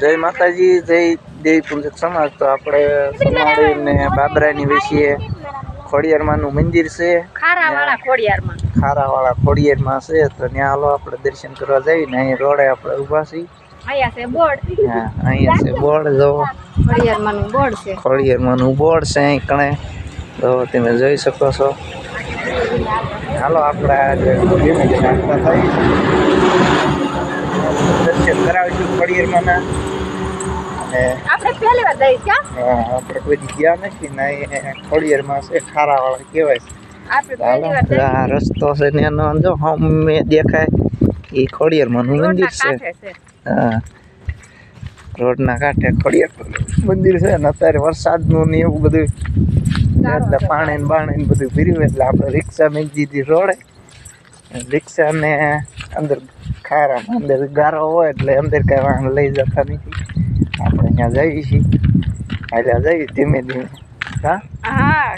જય માતાજી જય દેવી પૂજક સમાજ. તો આપણે સોનાળી ને બાબરાની વિશે ખોડિયારમાંનું મંદિર છે. ખારા વાળા ખોડિયારમાં ખારાવાળા ખોડિયારમાં છે. તો ત્યાં હાલો આપણે દર્શન કરવા જઈએ ને અહીં રોડે આપણે ઊભા છીએ. અહીંયા છે બોર્ડ. હા અહીંયા છે બોર્ડ જો. ખોડિયારમાં બોર્ડ છે. ખોડિયારમાંનું બોર્ડ છે અહીં કણે. તો તમે જોઈ શકો છો. હાલો આપણે આજે ધીમે ધીમે આગળ થાય દર્શન કરાવીશું ખોડિયારમાંના. અને આપણે પહેલી વાર જઈ ક્યાં હા, આપણે કોઈ ગયા નથી ને ખોડિયારમાં છે ખારાવાળા કહેવાય છે. આ રસ્તો છે ને એનો જો હમે દેખાય. એ ખોડિયારમાંનું મંદિર છે. હા. રોડના કાંઠે ખોડિયાર મંદિર છે ને અત્યારે વરસાદનું ને એવું બધું. એટલે પાણી ને બાણી ને બધું ભર્યું એટલે આપણે રિક્ષા મેં દીધી રોડે. રિક્ષા ને અંદર ખારામાં અંદર ગારો હોય એટલે અંદર કઈ વાહન લઈ જતા નથી. આપણે અહીંયા જઈએ છીએ. એટલે જઈએ ધીમે ધીમે. હા? હા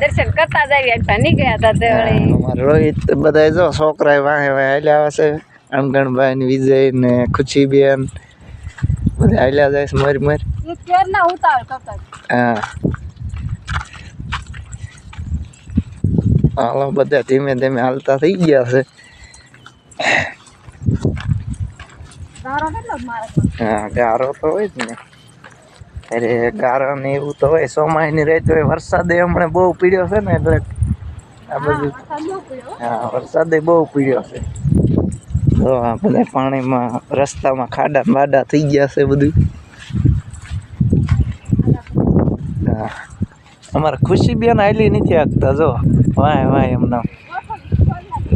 દર્શન કરતા નીકળ્યા હતા રોહિત બધા જો છોકરા વાહે વાહે હાલ્યા છે અણગણભાઈ ને વિજય ને ખુશીબેન. બધા હાલ્યા જાય છે મરી મારી. હું. હાલો બધા ધીમે ધીમે હાલતા થઈ ગયા છે. હા ગારો તો હોય જ ને. અરે ગારો ને એવું તો હોય સોમાયની રહેતો હોય વરસાદે હમણાં બહુ પીડ્યો છે ને એટલે આ બધું હા વરસાદે બહુ પીડ્યો છે. તો આ બધા પાણીમાં રસ્તામાં ખાડા બાડા થઈ ગયા છે બધું. હા. અમારે ખુશી બેન આવેલી નથી આગતા જો. વાય વાય એમના.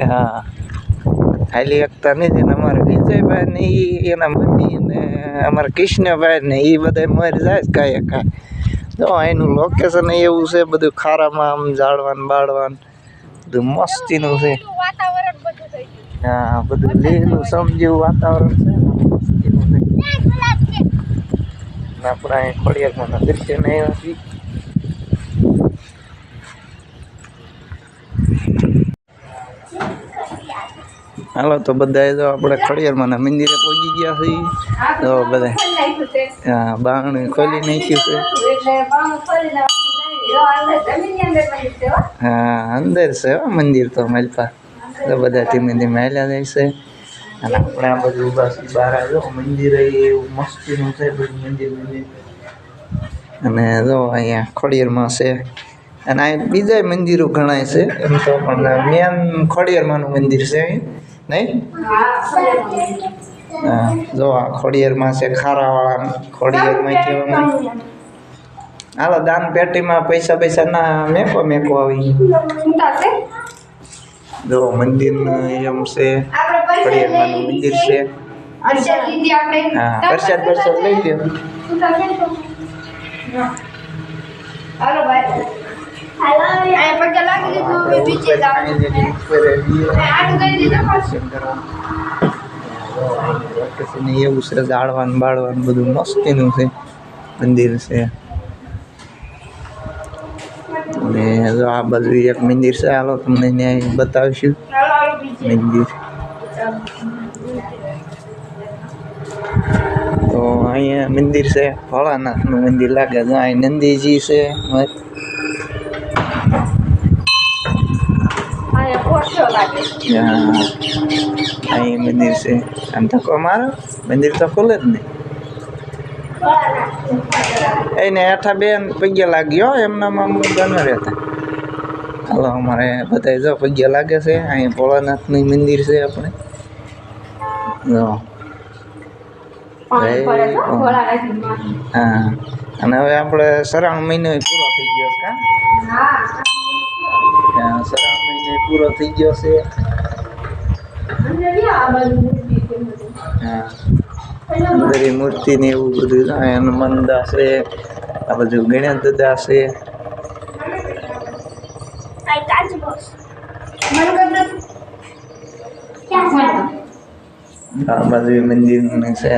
હા. હાલી એકતા નથી ને અમારે વિજયભાઈ ને એ એના મમ્મી ને અમારા કૃષ્ણભાઈ ને એ બધા મરી જાય કાંઈ કાંઈ જો એનું લોકેશન એવું છે બધું ખારામાં આમ જાળવાન બાળવાનું બધું મસ્તીનું છે. હા બધું લીલું સમજ્યું વાતાવરણ છે મસ્તીનું છે. ને આપણે અહીં ખોડિયારમાં દર્શન આવ્યા છીએ હાલો, તો બધા જો આપણે ખડિયારમાં મંદિરે પહોંચી ગયા છીએ. તો બધા હા બારણું ખોલી નાખ્યું છે. હા, અંદર છે મંદિર તો મલપા. તો બધા ધીમે ધીમે હાલ્યા જાય છે. અને આપણે આ બધું ઊભા છીએ બહાર આવ્યો મંદિર એવું મસ્તીનું છે બધું મંદિર અને જો અહીંયા ખોડિયારમાં છે. અને આ બીજા મંદિરો ઘણાય છે. એમ તો પણ મેન ખોડિયારમાંનું મંદિર છે અહીં. નહીં? હા જો આ ખોડિયારમાં છે ખારાવાળા ખોડિયારમાં કહેવામાં હાલો દાન પેટીમાં પૈસા પૈસા ના મેકો મેકો આવી. જો મંદિર એમ છે ખોડિયારમાંનું મંદિર છે. હા પ્રસાદ પ્રસાદ લઈ લ્યો. એવું છે જાળવાનું બાળવાનું બધું મસ્તીનું છે મંદિર છે અને જો આ બાજુ એક મંદિર છે હાલો તમને ત્યાં બતાવીશું મંદિર તો અહીંયા મંદિર છે ભોળાનાથનું મંદિર લાગે છે અહીં નંદીજી છે મસ્ત. હા. અહીં મંદિર છે. આમ ધક્કો મારો? મંદિર તો ખુલે જ નહીં. એને હેઠા બેન પગે લાગ્યો એમનામાં બનો રહેતા. હાલો અમારે બધા જો પગે લાગે છે. અહીં ભોળાનાથનું મંદિર છે આપણે. જો. હા. અને હવે આપણે શ્રાવણ મહિનો પૂરો થઈ ગયો છે, કા? શ્રાવણ મહિનો પૂરો થઈ ગયો છે. બધી મૂર્તિ ને એવું બધું હનુમાન દાસ આ બધું ગણેશ છે. આ બાજુ મંદિર છે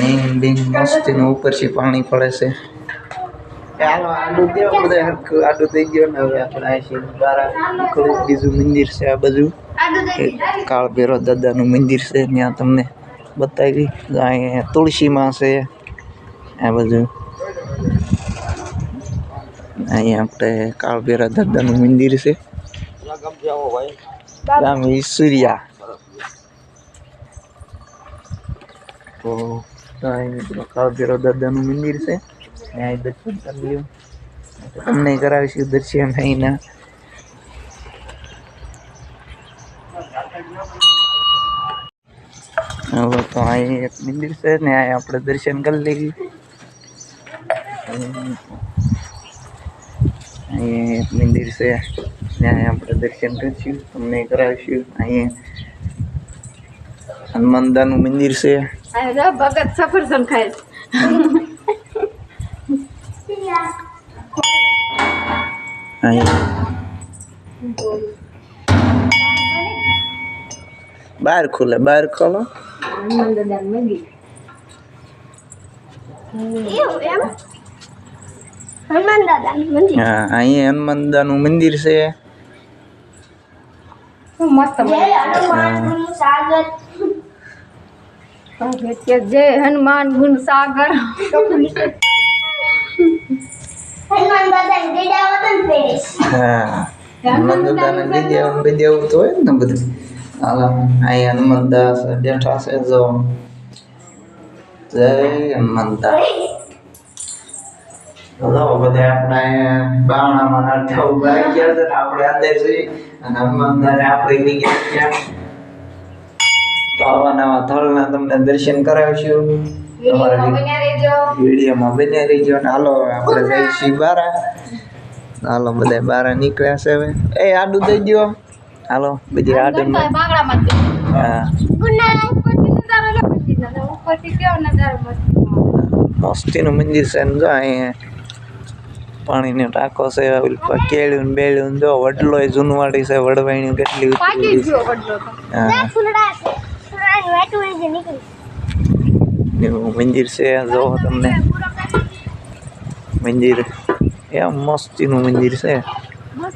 લીંગ બીંગ મસ્તીનું ઉપરથી પાણી પડે છે. એ હાલો આડું દેવું બધા હરખું આડું થઈ ગયો ને હવે આપણે અહીંથી બહાર નીકળવું બીજું મંદિર છે આ બાજુ એક કાળ ભૈરવ દાદાનું મંદિર છે ત્યાં તમને બતાવી અહીંયા તુલસીમાં છે આ બધું અહીંયા આપણે કાળભેરા દાદાનું મંદિર છે ગામ ઈસુરિયા તો અહીં મિત્રો કાળભેરા દાદાનું મંદિર છે ત્યાં દર્શન કરી લ્યો. દર્શન અહીંના તો અહીં એક મંદિર છે ને અહીં આપણે દર્શન કરી લઈએ. મંદિર છે. ત્યાં આપણે દર્શન કરીશું. તમને કરાવીશું. અહીં હનુમાનદાનું મંદિર છે. ભગત સફરજન ખાય. અહીં બહાર ખુલે બહાર ખોલો. હનુમાન દાદાનું મંદિર. હનુમાન દાદા મંદિર હા. અહીં છે જય હનુમાન ગુણ સાગર. હનુમાન હનુમાન દાદા હનુમાન બધે. આપણે બાવણામાં નાઠા ઊભા ગયા આપણે અંદર જઈ અને હનુમાનદાને આપણે લઈ ગયા તો આવા તમને દર્શન કરાવીશું. વિડીયોમાં બન્યા રહેજો. ને હાલો આપણે બારા. હાલો બધા બારા નીકળ્યા છે હવે. એ આડું દઈ દો હાલો બધી આડું. હા. મસ્તીનું મંદિર છે ને જો અહીંયા. પાણીનો ટાંકો છે કેળ્યું ને બેળ્યું જો જો એ જૂનવાડી છે વડવાણી કેટલી ઉતરી વડલો. હા. એવું મંદિર છે જો તમને. મંદિર એમ મસ્તીનું મંદિર છે.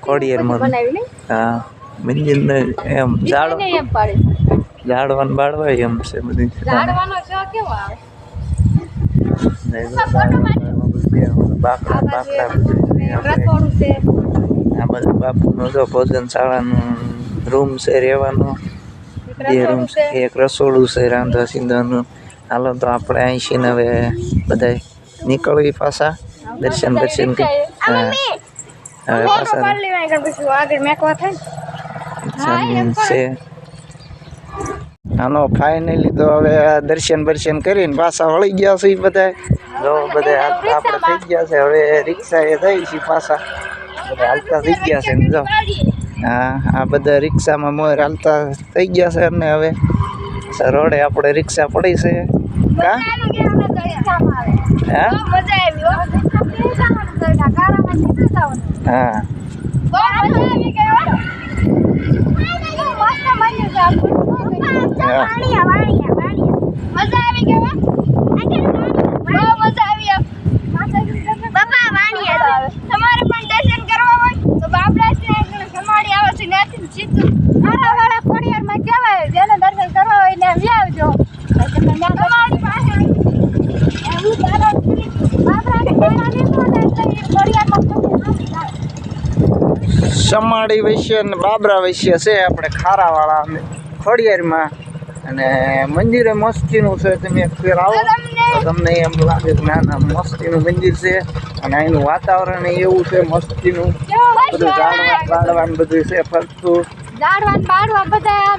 ખોડિયારમાં બનાવી હા મંદિરને એમ પાડે. ઝાડવાન બાળવાય એમ છે બધું? બાકડા બાકડા. આ બધું બાપુનું જો ભોજનશાળાનું રૂમ છે રેવાનું બે રૂમ છે એક રસોડું છે રાંધા સિંધાનું હાલો તો આપણે અહીંથી ને હવે બધા નીકળવી પાછા. દર્શન દર્શન હવે પાછા. દર્શન આનો ફાઇનલી તો હવે દર્શન બર્શન કરીને પાછા વળી ગયા છે બધા જો બધા હાલ- આપણે થઈ ગયા છે. હવે રિક્ષા એ થઈ છે પાછા. બધા હાલતા થઈ ગયા છે ને જો. હા આ બધા રિક્ષામાં મોર હાલતા થઈ ગયા છે અને હવે રોડે આપણે રિક્ષા પડી છે. કા? હા? મજા આવી હો. તમારે પણ દર્શન કરવા હોય તો બાપડા છે સમાડી આવે છે સીધું મારા વાળા ખોડિયારમાં કહેવાય જેને દર્શન કરવા હોય ને આવી આવજો સમાડી પાસે એવું તારો બાપડાને કહેવા દીધું ને એટલે એ ખોડિયારમાં સમાડી વૈશ્ય અને બાબરા વૈશ્ય છે આપણે ખારાવાળા અમે ખોડિયારમાં. અને મંદિરે મસ્તીનું છે તમે એક ફેર આવો. તો તમને એમ લાગે કે ના ના મસ્તીનું મંદિર છે. અને અહીંનું વાતાવરણ એવું છે મસ્તીનું. બધું ઝાડવા બાળવા ને બધું છે ફરતું. ઝાડવાન બાળવા બધા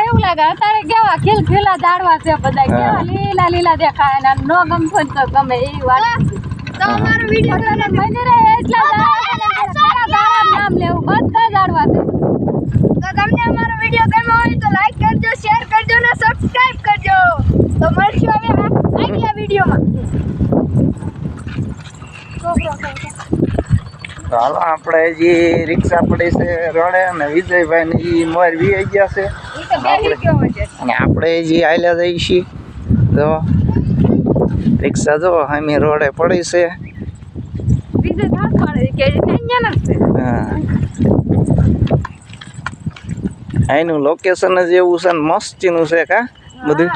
એવું લાગે અત્યારે કેવા ખીલ ખીલા ઝાડવા છે બધા. કેવા લીલા લીલા દેખાય અને ન ગમતો તો ગમે એવી વાત. તો અમારો વિડિયો એટલા સારા નામ લેવું બધા ઝાડવા દે. તો તમને અમારો વિડિયો ગમ્યો હોય તો લાઈક કરજો શેર કરજો ને સબસ્ક્રાઇબ કરજો. તો મળશું હવે આગલા વિડિયોમાં. તો હાલો આપણે જે રિક્ષા પડી છે રડે અને વિજયભાઈ ને એ મોર વી ગયા છે. ઈ તો બેહી ગયો છે. અને આપણે જે આયલા જઈએ છીએ જો રિક્ષા જો સામે રોડે પડી છે. અહીંનું લોકેશન જ એવું છે ને મસ્તીનું છે કા બધું?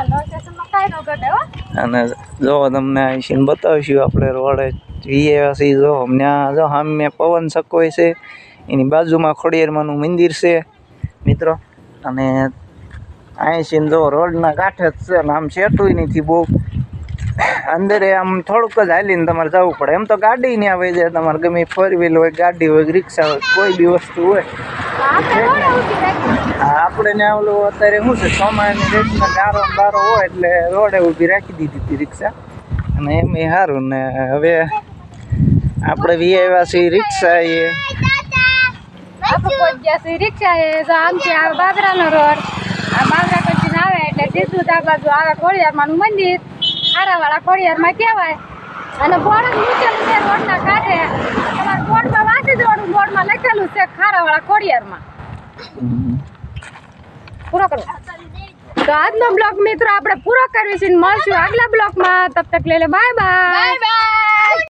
અને જો તમને આઈસીને બતાવીશું આપણે રોડે વીએસી જો ત્યાં જો સામે પવન સકોય છે. એની બાજુમાં ખોડિયારમાંનું મંદિર છે મિત્રો. અને આઈસીને જો રોડના કાંઠે જ છે અને આમ સેટુય નથી બહુ. અંદરે આમ થોડુંક જ હાલીને તમારે જવું પડે. એમ તો ગાડી ને આવે છે તમારે ગમે ફોર વ્હીલ હોય ગાડી હોય રિક્ષા હોય કોઈ બી વસ્તુ હોય. આપણે આ ને ઓલું અત્યારે શું છે સોમાની રેટમાં ગારો બારો હોય એટલે રોડે ઊભી રાખી દીધી હતી રિક્ષા. અને એમ એ સારું ને હવે આપણે વી આવ્યા છીએ રિક્ષા એ રિક્ષા એ જો આમથી આવે બાબરાનો રોડ. આ બાબરા પછી આવે એટલે સીધું આ બાજુ આવે ખોડિયારમાંનું મંદિર. ખારાવાળા ખોડિયારમાં કહેવાય. અને બોર્ડ મૂકેલું છે રોડના કાંઠે. તમારે બોર્ડમાં વાંચી દેવાનું બોર્ડમાં લખેલું છે ખારાવાળા ખોડિયારમાં. પૂરો કરો તો આજનો બ્લોગ મિત્રો આપણે પૂરો કરવી છે મળશું આગલા બ્લોગમાં તબ તક લે લે બાય. Bye bye.